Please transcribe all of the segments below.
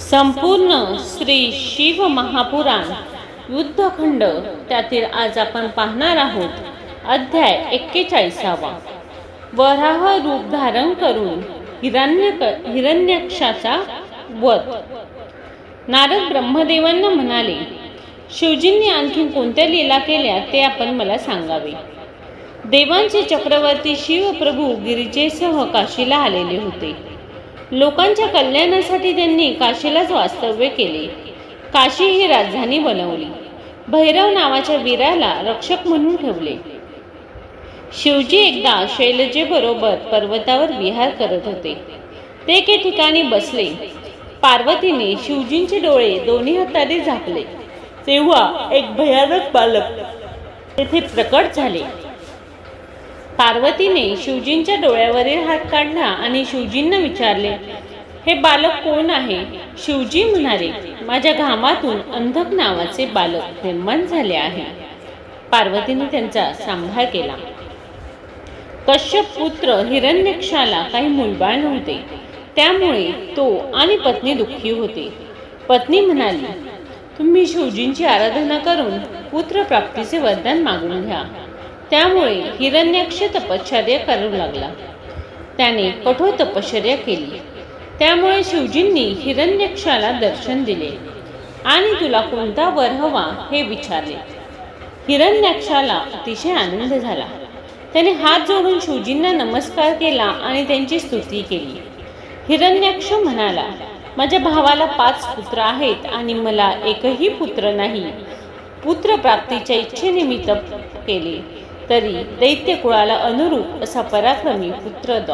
संपूर्ण श्री शिव महापुराण युद्धखंड त्यातील आज आपण पाहणार आहोत. अध्याय एक्केचाळीसावा. वराह रूप धारण करून हिरण्य हिरण्यक्षाचा वध. नारद ब्रह्मदेवांना म्हणाले शिवजींनी आणखी कोणत्या लीला केल्या ते आपण मला सांगावे. देवांचे चक्रवर्ती शिवप्रभू गिरिजेसह काशीला आलेले होते. लोकांच्या कल्याणासाठी त्यांनी काशीलाच वास्तव्य केले. काशी ही राजधानी बनवली. भैरव नावाच्या वीराला रक्षक म्हणून ठेवले. शिवजी एकदा शैलजेबरोबर पर्वतावर विहार करत होते. ते एके ठिकाणी बसले. पार्वतीने शिवजींचे डोळे दोन्ही हाताने झाकले. तेव्हा एक भयानक बालक तेथे प्रकट झाले. पार्वतीने शिवजींच्या डोळ्यावरील हात काढला आणि शिवजींना विचारले हे बालक कोण आहे? शिवजी म्हणाले माझ्या घामातून अंधक नावाचे बालक निर्माण झाले आहे. पार्वतीने त्यांचा सांभाळ केला. कश्यप पुत्र हिरण्यक्षाला काही मुलबाळ नव्हते. त्यामुळे तो आणि पत्नी दुःखी होते. पत्नी म्हणाली तुम्ही शिवजींची आराधना करून पुत्र प्राप्तीचे वरदान मागून घ्या. त्यामुळे हिरण्यक्ष तपश्चर्या करू लागला. त्याने कठोर तपश्चर्या केली. त्यामुळे शिवजींनी हिरण्यक्षाला दर्शन दिले आणि तुला कोणता वर हवा हे विचारले. हिरण्यक्षाला अतिशय आनंद झाला. त्याने हात जोडून शिवजींना नमस्कार केला आणि त्यांची स्तुती केली. हिरण्यक्ष म्हणाला माझ्या भावाला पाच पुत्र आहेत आणि मला एकही पुत्र नाही. पुत्र प्राप्तीच्या इच्छेनिमित्त केले. तरी दैत्य कुळाला अनुरूप असा पराक्रमी पुत्र द.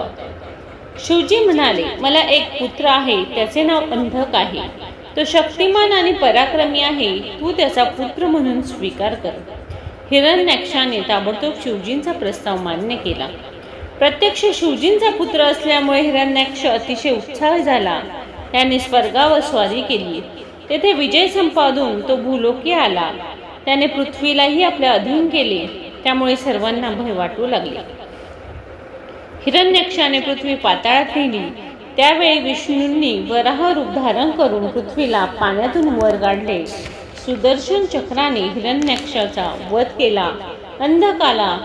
शिवजी म्हणाले मला एक पुत्र आहे त्याचे नाव अंधक आहे. तो शक्तिमान आणि पराक्रमी आहे तू त्याचा पुत्र म्हणून स्वीकार कर. हिरण्याक्षाने ताबडतोब शिवजींचा प्रस्ताव मान्य केला. प्रत्यक्ष शिवजींचा पुत्र असल्यामुळे हिरण्याक्ष अतिशय उत्साह झाला. त्याने स्वर्गावर स्वारी केली. तेथे विजय संपादून तो भूलोकी आला. त्याने पृथ्वीलाही आपल्या अधीन केले. त्यामुळे सर्वांना भय वाटू लागले. हिरण्यक्षाने पृथ्वी पाताळात नेली त्यावेळी विष्णूंनी वराह रूप धारण करून पृथ्वीला पाण्यातून वर काढले सुदर्शन चक्राने हिरण्यक्षाचा वध केला. अंधकाला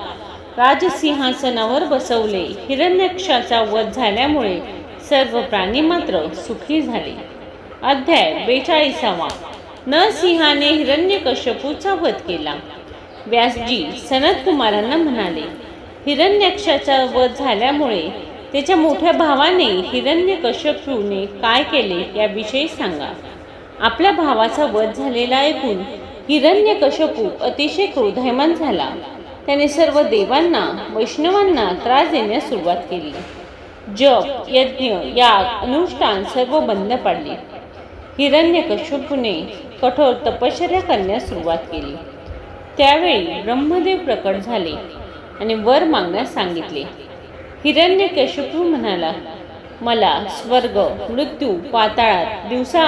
राजसिंहासनावर बसवले. हिरण्यक्षाचा वध झाल्यामुळे सर्व प्राणी मात्र सुखी झाले. अध्याय बेचाळीसावा. न सिंहाने हिरण्यकश्यपूचा वध केला. व्यासजी सनत कुमारांना म्हणाले हिरण्यक्षाचा वध झाल्यामुळे त्याच्या मोठ्या भावाने हिरण्यकश्यपूने काय केले याविषयी सांगा. आपल्या भावाचा वध झालेला ऐकून हिरण्यकश्यपू अतिशय क्रोधायमान झाला. त्याने सर्व देवांना वैष्णवांना त्रास देण्यास सुरुवात केली. जप यज्ञ याग अनुष्ठान सर्व बंद पाडले. हिरण्यकश्यपूने कठोर तपश्चर्या करण्यास सुरुवात केली. त्यावेळी ब्रह्मदेव प्रकट झाले आणि वर मागण्यास सांगितले हिरण्यकश्यपू म्हणाला मला स्वर्ग मृत्यू पाताळात दिवसा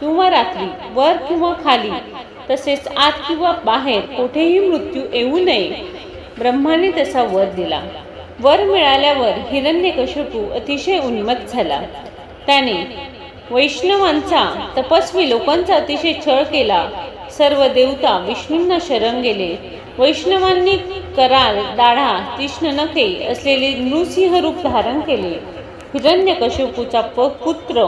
किंवा रात्री वर किंवा खाली तसेच आत किंवा बाहेर कुठेही मृत्यू येऊ नये. ब्रह्माने तसा वर दिला. वर मिळाल्यावर हिरण्यकशपू अतिशय उन्मत झाला. त्याने वैष्णवांचा तपस्वी लोकांचा अतिशय छळ केला सर्व देवता विष्णूंना शरण गेले. वैष्णवांनी कराल दाढा तीक्ष्ण नखे असलेले नृसिंह रूप धारण केले. हिरण्यकश्यपूचा प पुत्र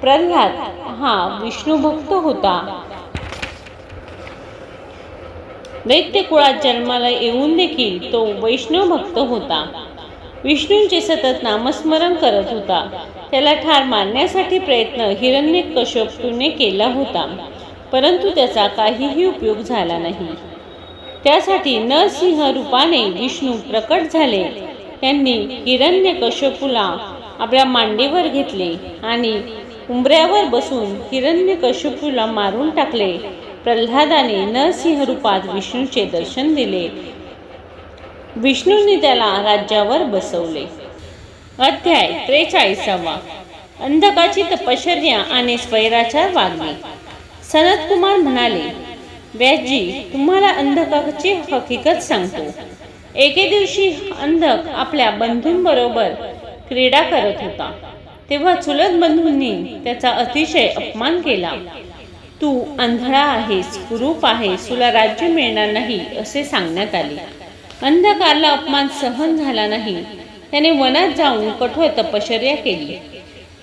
प्रल्हाद हा विष्णू भक्त होता. दैत्य कुळात जन्माला येऊन देखील तो वैष्णव भक्त होता. विष्णूंचे सतत नामस्मरण करत होता. त्याला ठार मारण्यासाठी प्रयत्न हिरण्यकश्यपूने केला होता. परंतु त्याचा काहीही उपयोग झाला नाही. त्यासाठी नरसिंह रूपाने विष्णू प्रकट झाले. त्यांनी हिरण्यकश्यपूला आपल्या मांडीवर घेतले आणि उंबऱ्यावर बसून हिरण्यकश्यपूला मारून टाकले. प्रल्हादाने नरसिंह रूपात विष्णूचे दर्शन दिले. विष्णूंनी त्याला राज्यावर बसवले. अध्याय त्रेचाळीसावा. अंधकाची तपश्चर्या आणि स्वैराचार वागणे. सनत कुमार म्हणाले व्यासजी तुम्हाला अंधकाची हकीकत सांगतो. एके दिवशी अंधक आपल्या बंधूंबरोबर क्रीडा करत होता. तेव्हा चुलत बंधूंनी त्याचा अतिशय अपमान केला. तू अंधळा आहेस कुरूप आहेस तुला राज्य मिळणार नाही असे सांगण्यात आले. अंधकारला अपमान सहन झाला नाही. त्याने वनात जाऊन कठोर तपश्चर्या केली.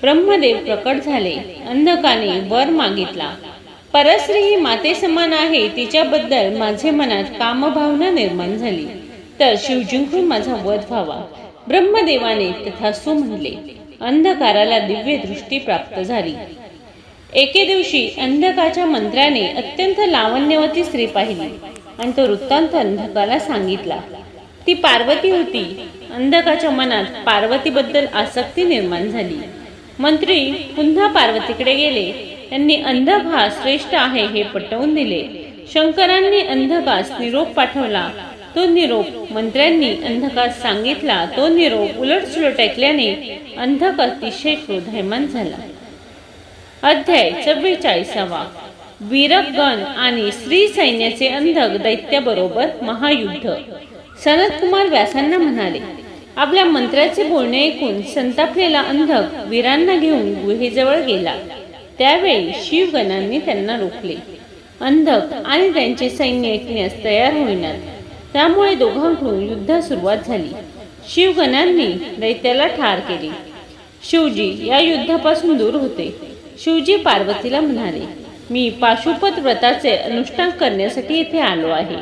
ब्रह्मदेव प्रकट झाले. अंधकाने वर मागितला. परस्त्री ही माते समान आहे तिच्याबद्दल माझे मनात कामभावना निर्माण झाली. तर शिवजिंकून माझा वध व्हावा. ब्रह्मदेवाने तथास्तु म्हणले अंधकाराला दिव्य दृष्टी प्राप्त झाली. एके दिवशी अंधकाच्या मंत्र्याने अत्यंत लावण्यवती स्त्री पाहिली आणि तो वृत्तांत अंधकाला सांगितला. ती पार्वती होती. अंधकाच्या मनात पार्वतीबद्दल आसक्ती निर्माण झाली. मंत्री पुन्हा पार्वतीकडे गेले. त्यांनी अंधभास श्रेष्ठ आहे हे पटवून दिले. शंकरांनी अंधकास निरोप पाठवला. तो निरोप मंत्र्यांनी अंधकास सांगितला. तो निरोप उलटसुलट ऐकल्याने अंधक अतिशय क्रोधायमान झाला. अध्याय चव्वेचाळीसावा वीरगण आणि स्त्री सैन्याचे अंधक दैत्याबरोबर महायुद्ध. सनत कुमार व्यासांना म्हणाले आपल्या मंत्र्याचे बोलणे ऐकून संतापलेला अंधक वीरांना घेऊन गुहेजवळ गेला. त्यावेळी शिवगणांनी त्यांना रोखले. अंधक आणि त्यांचे सैन्य ऐकण्यास तयार होईनात. त्यामुळे दोघांकडून युद्ध सुरुवात झाली. शिवगणांनी दैत्याला ठार केले. शिवजी या युद्धापासून दूर होते. शिवजी पार्वतीला म्हणाले मी पाशुपत व्रताचे अनुष्ठान करण्यासाठी येथे आलो आहे.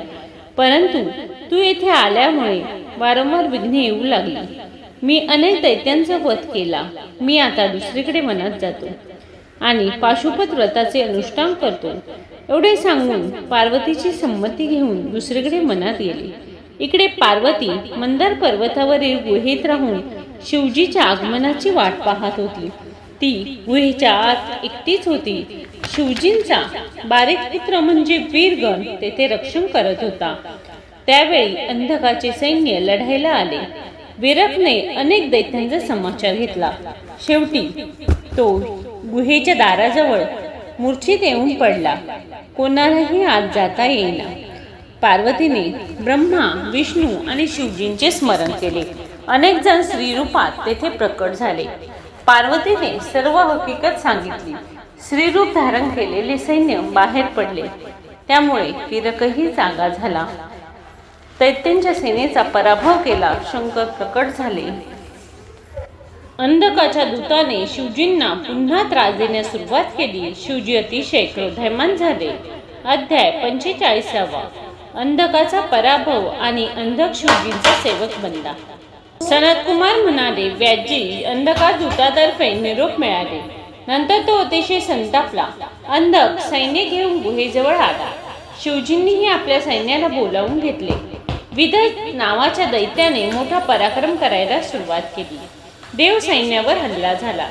परंतु तू येथे आल्यामुळे वारंवार विघ्ने येऊ लागली. मी अनेक दैत्यांचा वध केला. मी आता दुसरीकडे मनात जातो. आणि पाशुपत व्रताचे अनुष्ठान करतो. एवढे सांगून पार्वतीची संमती घेऊन दुसरीकडे मनात गेली इकडे पार्वती मंदार पर्वतावरील गुहेत राहून शिवजीच्या आगमनाची वाट पाहत होती. ती गुहेच्या आत एकटीच होती. शिवजींचा बारीक पुत्र म्हणजे वीरगण तेथे रक्षण करत होता. त्यावेळी अंधकाचे सैन्य लढायला आले. विरकने अनेक दैत्यांचा समाचार घेतला. शेवटी तो गुहेच्या दाराजवळ मूर्छित येऊन पडला. कोणालाही आत जाता येईना. पार्वतीने ब्रह्मा विष्णू आणि शिवजींचे स्मरण केले. अनेक जण स्त्रीरूपात तेथे प्रकट झाले. पार्वतीने सर्व हकीकत सांगितली. स्त्रीरूप धारण केलेले सैन्य बाहेर पडले. त्यामुळे किरकही जागा झाला. दैत्यांच्या सेनेचा पराभव केला. शंकर प्रकट झाले. अंधकाच्या दूताने शिवजींना पुन्हा त्रास देण्यास सुरुवात केली. शिवजी अतिशय क्रोधायमान झाले. अध्याय पंचेचाळीसावा. अंधकाचा पराभव आणि अंधक शिवजींचा सेवक बनला. सनत कुमार म्हणाले व्याजी अंधका दूतातर्फे निरोप मिळाले. नंतर तो अतिशय संतापला. अंधक सैन्य घेऊन गुहेजवळ आला. शिवजींनीही आपल्या सैन्याला बोलावून घेतले. विदय नावाच्या दैत्याने मोठा पराक्रम करायला सुरुवात केली. देव सैन्यावर हल्ला झाला.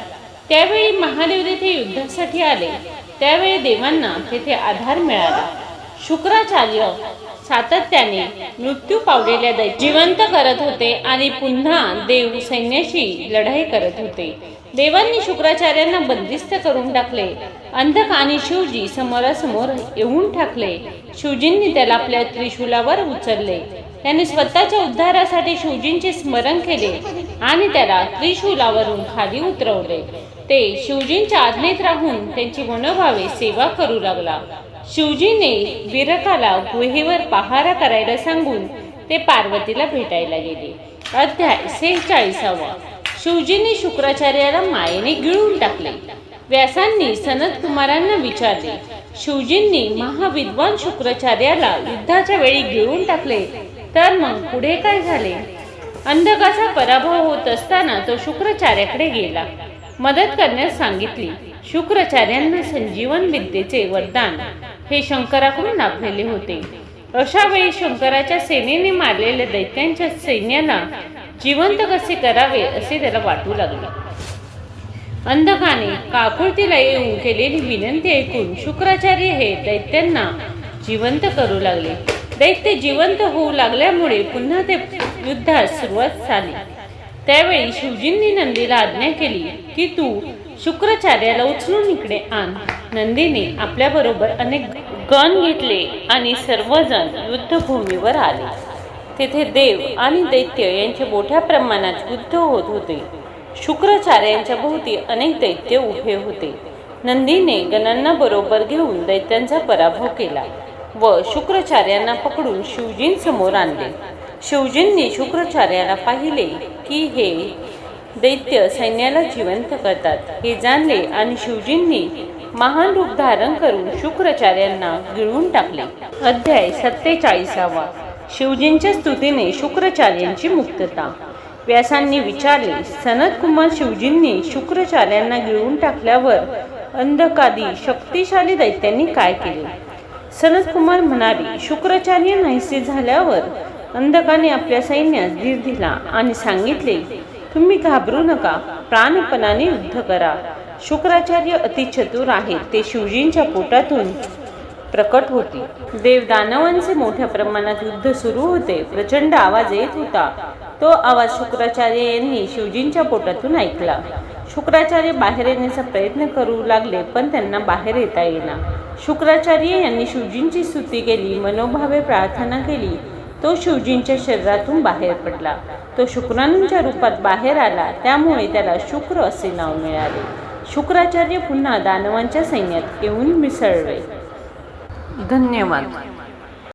त्यावेळी महादेव तेथे युद्धासाठी आले. त्यावेळी देवांना तेथे आधार मिळाला. शुक्राचार्य सातत्याने मृत्यू पावलेल्या दैत्य जिवंत करत होते आणि पुन्हा देव सैन्याशी लढाई करत होते. देवांनी शुक्राचार्यांना बंदिस्त करून टाकले. अंधक आणि शिवजी समोरासमोर येऊन टाकले. शिवजींनी त्याला आपल्या त्रिशूलावर उचलले. त्याने स्वतःच्या उद्धारासाठी शिवजींचे स्मरण केले आणि त्याला त्रिशूलावरून खाली उतरवले. ते शिवजींच्या आज्ञेत राहून त्यांची मनोभावे सेवा करू लागला. शिवजीने विरकाला गुहेवर पहारा करायला सांगून ते पार्वतीला भेटायला गेले. अध्याय सेहेचाळीसावा. शिवजींनी शुक्राचार्याला मायेने गिळून टाकले. व्यासांनी सनत कुमारांना विचारले शिवजींनी महाविद्वान शुक्राचार्याला युद्धाच्या वेळी गिळून टाकले? तर मग पुढे काय झाले? अंधकाचा पराभव होत असताना तो शुक्राचार्याकडे गेला. मदत करण्यास सांगितली. शुक्राचार्यांना संजीवन विद्येचे वरदान. हे शंकराकडून लाभलेले होते. अशा वेळी शंकराच्या सेनेने मारलेल्या दैत्यांच्या सैन्याला जिवंत कसे करावे असे त्याला वाटू लागले. अंधकाने काकुळतीला येऊन केलेली विनंती ऐकून शुक्राचार्य हे दैत्यांना जिवंत करू लागले. दैत्य जिवंत होऊ लागल्यामुळे पुन्हा ते युद्धास सुरुवात झाली. त्यावेळी शिवजींनी नंदीला आज्ञा केली की तू शुक्राचार्याला उचलून इकडे आण. नंदीने आपल्याबरोबर अनेक गण घेतले आणि सर्वजण युद्धभूमीवर आले. तेथे देव आणि दैत्य यांचे मोठ्या प्रमाणात युद्ध होत होते. शुक्राचार्यांच्या भोवती अनेक दैत्य उभे होते. नंदीने गणांना बरोबर घेऊन दैत्यांचा पराभव केला. व शुक्राचार्यांना पकडून शिवजींसमोर आणले. शिवजींनी शुक्राचार्याला पाहिले की हे दैत्य सैन्याला जिवंत करतात. हे जाणले आणि शिवजींनी महान रूप धारण करून शुक्राचार्यांना गिळून टाकले. अध्याय सत्तेचाळीसावा. शिवजींच्या स्तुतीने शुक्राचार्यांची मुक्तता. व्यासांनी विचारले सनत कुमार शिवजींनी शुक्राचार्यांना गिळून टाकल्यावर अंधकादी शक्तिशाली दैत्यांनी काय केले? सनत कुमार म्हणाले शुक्राचार्य नाहीसे झाल्यावर अंधकाने आपल्या सैन्यास धीर दिला आणि सांगितले तुम्ही घाबरू नका प्राणपणाने युद्ध करा. शुक्राचार्य अतिचतुर आहेत ते शिवजींच्या पोटातून प्रकट होते. देवदानवांचे मोठ्या प्रमाणात युद्ध सुरू होते. प्रचंड आवाज येत होता. तो आवाज शुक्राचार्य यांनी शिवजींच्या पोटातून ऐकला. शुक्राचार्य बाहेर येण्याचा प्रयत्न करू लागले पण त्यांना बाहेर येता येईना. शुक्राचार्य यांनी शिवजींची स्तुती केली मनोभावे प्रार्थना केली. तो शिवजींच्या शरीरातून बाहेर पडला. तो शुक्राणूंच्या रूपात बाहेर आला त्यामुळे त्याला शुक्र असे नाव मिळाले. शुक्राचार्य पुन्हा दानवांच्या सैन्यात येऊन मिसळले. धन्यवाद.